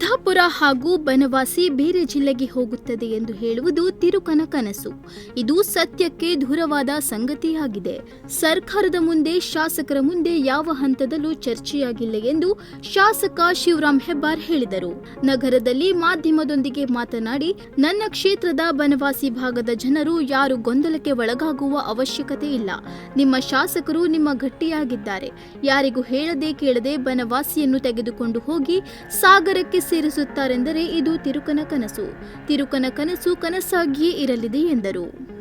ಹಾಗೂ ಬನವಾಸಿ ಬೇರೆ ಜಿಲ್ಲೆಗೆ ಹೋಗುತ್ತದೆ ಎಂದು ಹೇಳುವುದು ತಿರುಕನ ಕನಸು. ಇದು ಸತ್ಯಕ್ಕೆ ದೂರವಾದ ಸಂಗತಿಯಾಗಿದೆ. ಸರ್ಕಾರದ ಮುಂದೆ ಶಾಸಕರ ಮುಂದೆ ಯಾವ ಹಂತದಲ್ಲೂ ಚರ್ಚೆಯಾಗಿಲ್ಲ ಎಂದು ಶಾಸಕ ಶಿವರಾಮ್ ಹೆಬ್ಬಾರ್ ಹೇಳಿದರು. ನಗರದಲ್ಲಿ ಮಾಧ್ಯಮದೊಂದಿಗೆ ಮಾತನಾಡಿ, ನನ್ನ ಕ್ಷೇತ್ರದ ಬನವಾಸಿ ಭಾಗದ ಜನರು ಯಾರು ಗೊಂದಲಕ್ಕೆ ಒಳಗಾಗುವ ಅವಶ್ಯಕತೆ ಇಲ್ಲ. ನಿಮ್ಮ ಶಾಸಕರು ನಿಮ್ಮ ಗಟ್ಟಿಯಾಗಿದ್ದಾರೆ. ಯಾರಿಗೂ ಹೇಳದೆ ಕೇಳದೆ ಬನವಾಸಿಯನ್ನು ತೆಗೆದುಕೊಂಡು ಹೋಗಿ ಸಾಗರಕ್ಕೆ ಸೇರಿಸುತ್ತಾರೆಂದರೆ ಇದು ತಿರುಕನ ಕನಸು. ತಿರುಕನ ಕನಸು ಕನಸಾಗಿಯೇ ಇರಲಿದೆ ಎಂದರು.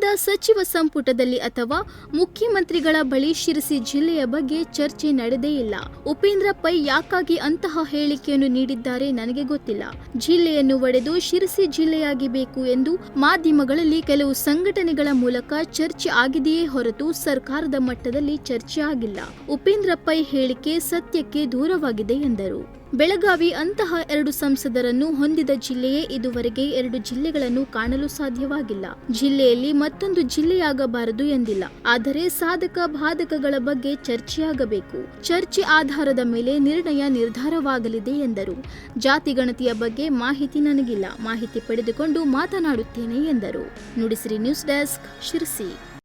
ಕಳೆದ ಸಚಿವ ಸಂಪುಟದಲ್ಲಿ ಅಥವಾ ಮುಖ್ಯಮಂತ್ರಿಗಳ ಬಳಿ ಶಿರಸಿ ಜಿಲ್ಲೆಯ ಬಗ್ಗೆ ಚರ್ಚೆ ನಡೆದೇ ಇಲ್ಲ. ಉಪೇಂದ್ರ ಪೈ ಯಾಕಾಗಿ ಅಂತಹ ಹೇಳಿಕೆಯನ್ನು ನೀಡಿದ್ದಾರೆ ನನಗೆ ಗೊತ್ತಿಲ್ಲ. ಜಿಲ್ಲೆಯನ್ನು ಒಡೆದು ಶಿರಸಿ ಜಿಲ್ಲೆಯಾಗಿ ಬೇಕು ಎಂದು ಮಾಧ್ಯಮಗಳಲ್ಲಿ ಕೆಲವು ಸಂಘಟನೆಗಳ ಮೂಲಕ ಚರ್ಚೆ ಆಗಿದೆಯೇ ಹೊರತು ಸರ್ಕಾರದ ಮಟ್ಟದಲ್ಲಿ ಚರ್ಚೆ ಆಗಿಲ್ಲ. ಉಪೇಂದ್ರ ಪೈ ಹೇಳಿಕೆ ಸತ್ಯಕ್ಕೆ ದೂರವಾಗಿದೆ ಎಂದರು. ಬೆಳಗಾವಿ ಅಂತಹ ಎರಡು ಸಂಸದರನ್ನು ಹೊಂದಿದ ಜಿಲ್ಲೆಯೇ ಇದುವರೆಗೆ ಎರಡು ಜಿಲ್ಲೆಗಳನ್ನು ಕಾಣಲು ಸಾಧ್ಯವಾಗಿಲ್ಲ. ಜಿಲ್ಲೆಯಲ್ಲಿ ಮತ್ತೊಂದು ಜಿಲ್ಲೆಯಾಗಬಾರದು ಎಂದಿಲ್ಲ. ಆದರೆ ಸಾಧಕ ಬಾಧಕಗಳ ಬಗ್ಗೆ ಚರ್ಚೆಯಾಗಬೇಕು. ಚರ್ಚೆ ಆಧಾರದ ಮೇಲೆ ನಿರ್ಣಯ ನಿರ್ಧಾರವಾಗಲಿದೆ ಎಂದರು. ಜಾತಿ ಗಣತಿಯ ಬಗ್ಗೆ ಮಾಹಿತಿ ನನಗಿಲ್ಲ. ಮಾಹಿತಿ ಪಡೆದುಕೊಂಡು ಮಾತನಾಡುತ್ತೇನೆ ಎಂದರು. Nudisiri news desk Sirsi.